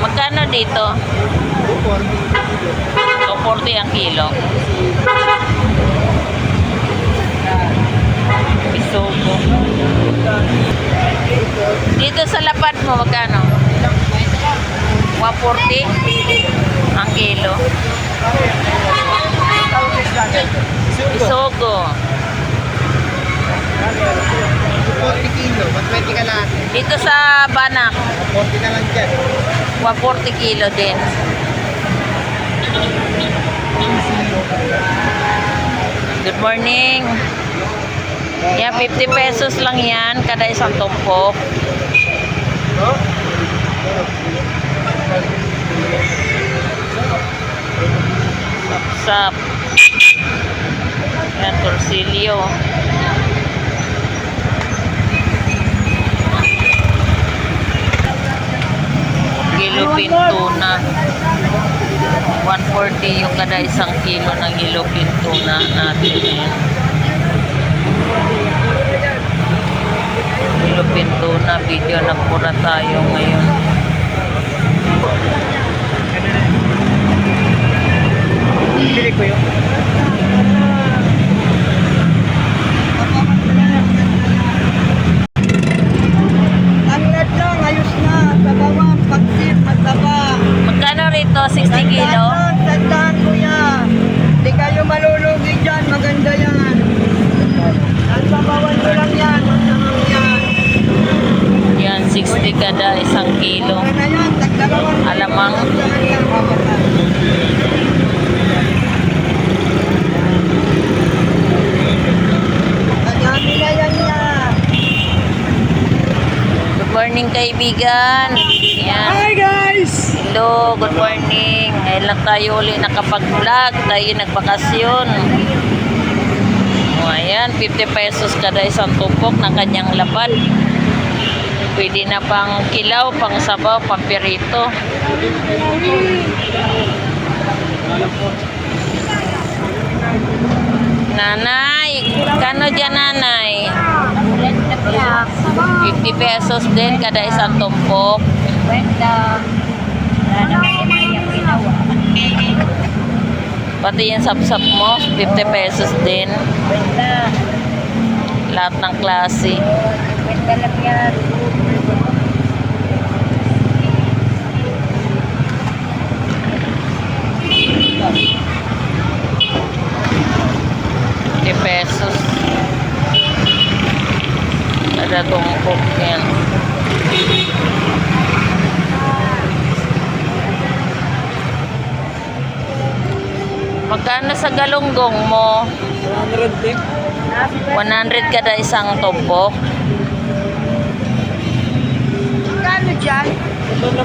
Magkano dito? 240 ang kilo. Pisogo. Dito sa lapad mo, magkano? 140 ang kilo. Pisogo. 40 kilo, 120 ka lahat. Dito sa Banak, 40 na lang dyan. 140 kilo din. Good morning. Yan, 50 pesos lang yan kada isang tumpok. Sapsap. Yan, torsilyo. Gilupin tuna. 140 yung kada isang kilo ng gilupin tuna natin. Ayan. Gilupin tuna. Video nagpura tayo ngayon. Bili ko yun. Ang red lang, ayos na. Sabawa, pagsit, mataba. Magkano rito? 60 kilo? Tandaan, tandaan kuya. Hindi kayo malulugi dyan, maganda yan. Ang sabawan mo lang yan, masarap yan. Yan, 60 kada isang kilo. Na. Alamang. Na. Good morning kaibigan. Yan. Hi guys! Hello, good morning. Ngayon lang tayo uli nakapag-vlog. Tayo nagbakasyon. O, ayan, 50 pesos kada isang tupok ng kanyang lapad. Pwede na pang kilaw, pang sabaw, pang pirito. Nanay, kano dyan nanay? 50 pesos din kada isang tumpok. Pati yung sapsap mo, 50 pesos din. Lahat ng klase. Fifty pesos. Ada tumpok yan. Magkano sa galunggong mo? 100 din. 100 kada isang tumpok. Kano dyan?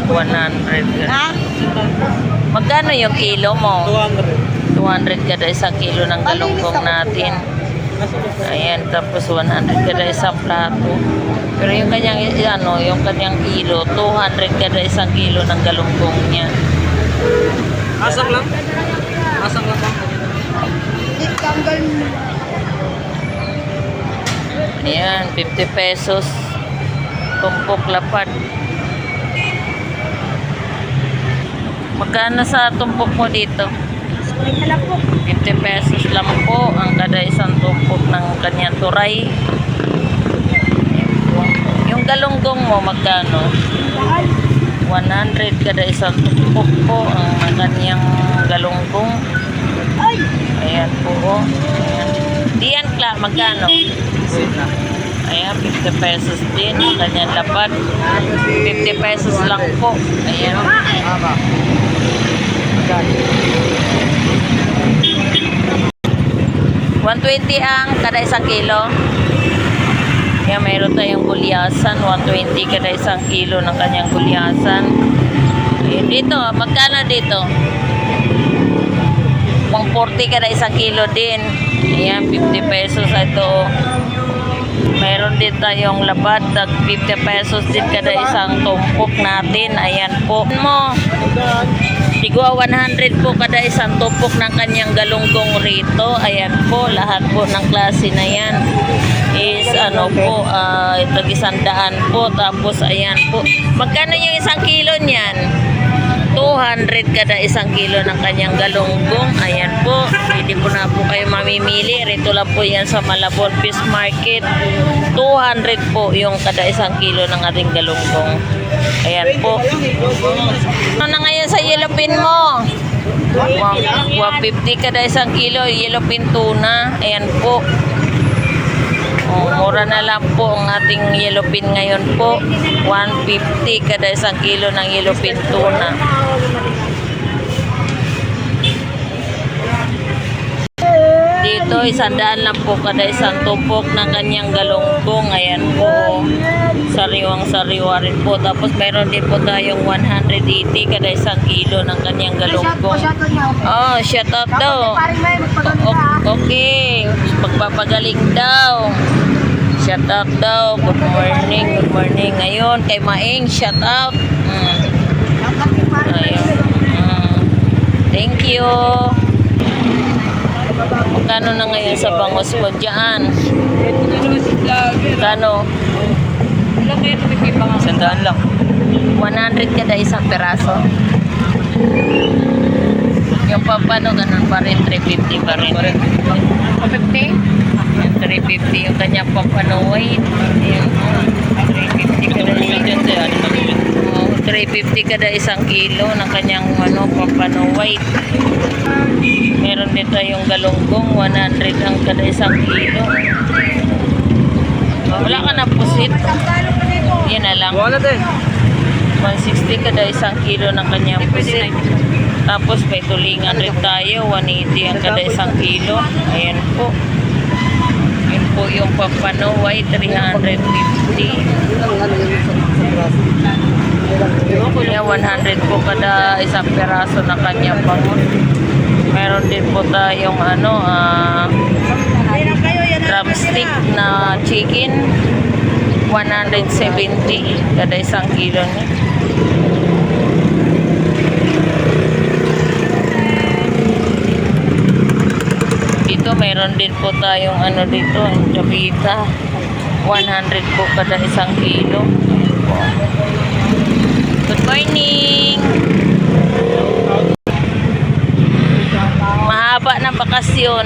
100. Ha? Magkano yung kilo mo? 200. 200 kada isang kilo ng galunggong natin. Ayan, tapos 100 kada isang plato. Pero yung kanyang, ano, yung kanyang kilo, 200 kada isang kilo ng galunggong niya. Asang lang? Asang lang lang. Tanggal mo. Ayan, 50 pesos. Tumpok lapad. Magkano sa tumpok mo dito? 50 pesos lang po ang kada isang tumpok ng kanyang turay. Yung galunggong mo, magkano? 100 kada isang tumpok po ang kanyang galunggong. Ay! Ayan po. Oh. Ayan. Diyan, Kla, magkano? Ayan, 50 pesos din ang kanyang lapad. 50 pesos lang po. Ayan. Tama. 120 ang kada isang kilo. Kaya mayroon tayong gulyasan. 120 kada isang kilo ng kanyang gulyasan. Ayan, dito, magkano dito? 140 kada isang kilo din. Ayan, 50 pesos ito. Mayroon din tayong labad, tag 50 pesos din kada isang tumpok natin. Ayan po. Mo, Sigwa 100 po kada isang tupok ng kanyang galunggong rito. Ayan po, lahat po ng klase na yan. is ano po, uh, tag-isandaan po. Tapos ayan po. Magkano yung isang kilo niyan? 200 kada isang kilo ng kanyang galunggong. Ayan po. Pwede po na po kayo mamimili. Rito lang po yan sa Malabon Fish Market. 200 po yung kada isang kilo ng ating galunggong. Ayan po. Ano na ngayon sa yellow pin mo? 150 kada isang kilo. Yellow pin tuna. Ayan po. Oh, mura na lang po ang ating yellow pin ngayon po. 150 kada isang kilo ng yellow pin tuna. Dito, isandaan lang po kada isang tumpok ng kanyang galunggong. Ayan po. Sariwang sariwa rin po. Tapos meron din po tayong 180 kada isang kilo ng kanyang galunggong. Oh, shout out daw. O- okay. Magpapagaling daw. Shout out daw. Good morning. Good morning. Ngayon, kay Maing, shout out. Mm. Ayun. Mm. Thank you. Magkano na ngayon sa bangos mo dyan? Magkano? Sandaan lang. 100 kada isang peraso. Yung papano, ganun pa rin, 350 pa rin. 50? Yung 350 yung kanyang papano weight. Yung 350 kada isang oh, 350 kada isang kilo ng kanyang ano, papano weight. Meron din tayong galunggong, 100 ang kada isang kilo. Wala ka na pusit. Yan na lang. Buwan natin. 160 kada isang kilo ng kanyang pusit. Tapos may tulingan rin tayo, 180 ang kada isang kilo. Ayan po. Yun po yung papanaway, 350. Kaya 100 po kada isang peraso ng kanyang bangon. Meron din po tayong ano, ah, drumstick na chicken. 170 kada isang kilo niya. Dito meron din po tayong ano dito, ang Javita. 100 po kada isang kilo. Good morning! Mahaba na bakasyon.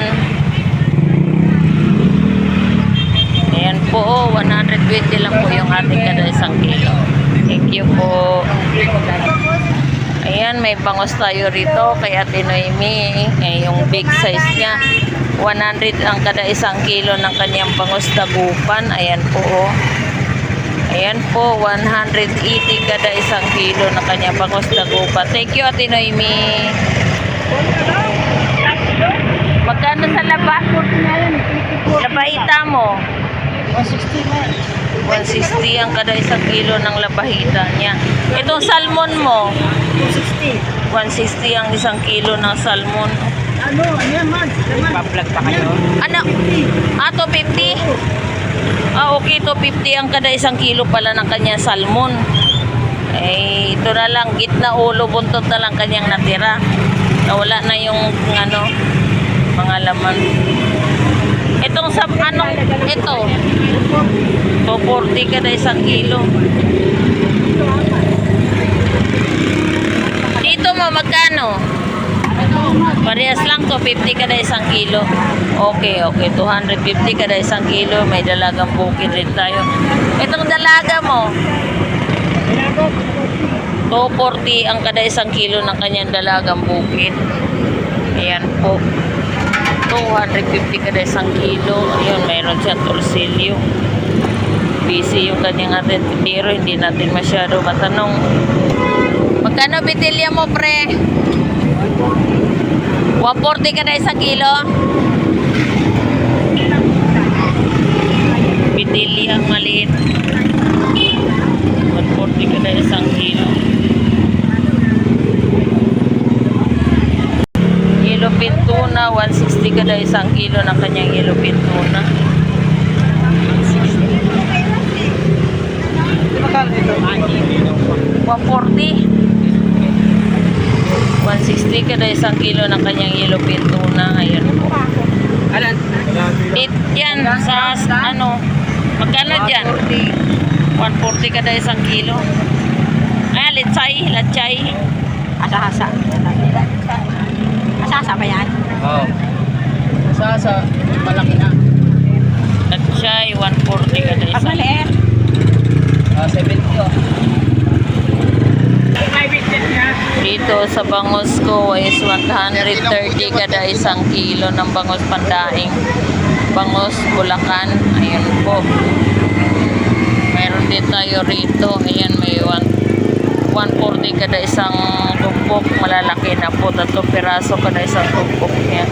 Ayan po, oh, 120 lang po yung ating kada isang kilo. Thank you po. Ayan, may bangos tayo rito kay Ate Noemi. Eh, yung big size niya. 100 ang kada isang kilo ng kanyang bangos dagupan. Ayan po, oh. Ayan po, 180 kada isang kilo ng kanyang bangos dagupan. Thank you, Ate Noemi. Magkano sa laba? Labahita mo? 160 ang kada isang kilo ng labahita niya. Itong salmon mo, 160 ang isang kilo ng salmon. Ano, ayan man. Pa-vlog pa kayo? Ano? Ah, 250? Ah, okay, 250 ang kada isang kilo pala ng kanyang salmon. Eh, ito na lang, gitna ulo, buntot na lang kanyang natira. Nawala na yung, ano, mga laman. Itong sa, ano, ito, 240 kada isang kilo. Dito mo, magkano? Parehas lang to, 50 kada isang kilo. Okay, okay. 250 kada isang kilo. May dalagang bukid rin tayo. Itong dalaga mo, 240 ang kada isang kilo ng kanyang dalagang bukid. Ayan po. 250 kada isang kilo. Ayun, mayroon siya torsilyo. Busy yung kanyang atin pero hindi natin masyado matanong. Magkano bitilya mo, pre? 140 kada isang kilo? Bitilya ang maliit. 140 kada isang kilo. Yellow pin tuna, 160 kada isang kilo ng kanyang yellow pin tuna. Magkano dito? 140. 160 kada isang kilo ng kanyang yellow pin tuna. Ayan po. Alan? It, yan sa ano, magkano dyan? 140 kada isang kilo. Ay, litsay, litsay. Asa-asa. Asa-asa ba yan? Oo. Sa sa malaki na. Litsay, 140 kada Pag isang maliit. Ah, 70 oh. Dito sa bangus ko is 130 kada isang kilo ng bangus pandaing. Bangus Bulacan. Ayun po. Mayroon din tayo rito. Ayan, may 1 140 kada isang tumpok. Malalaki na po. Tatlong piraso kada isang tumpok niya.